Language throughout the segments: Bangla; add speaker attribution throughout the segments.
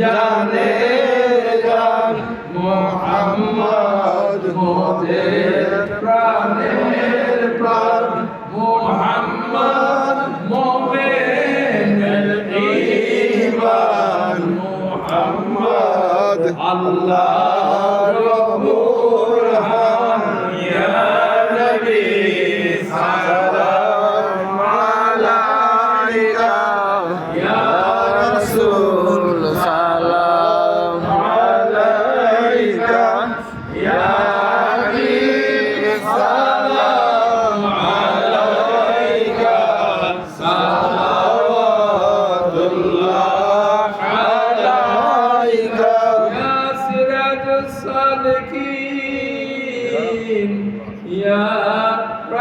Speaker 1: জানে জান মোহাম্মদ মোদের প্রাণের প্রাণ। মোহাম্মদ মোমেনের ইমান মোহাম্মদ আল্লাহ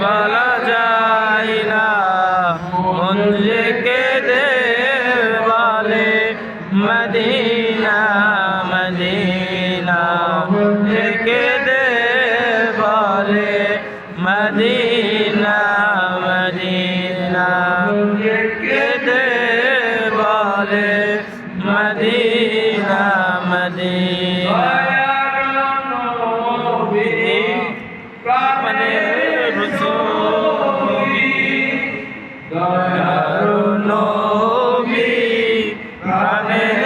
Speaker 1: বলা যায় না। মন যে কেঁদে বলে, মদিনা মদিনা। যে কেঁদে বলে, মদিনা মদিনা। যে কেঁদে বলে, মদিনা মদিনা। আমিন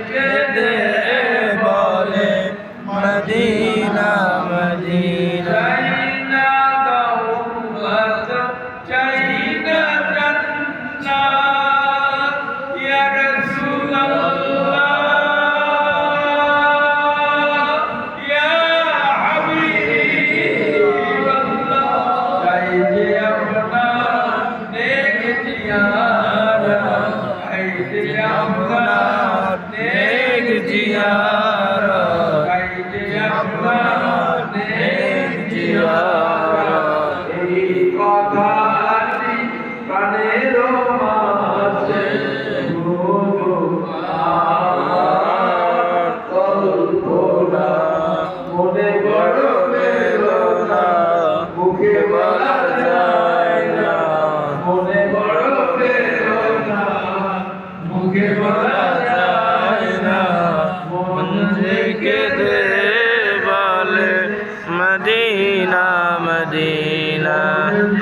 Speaker 1: जिया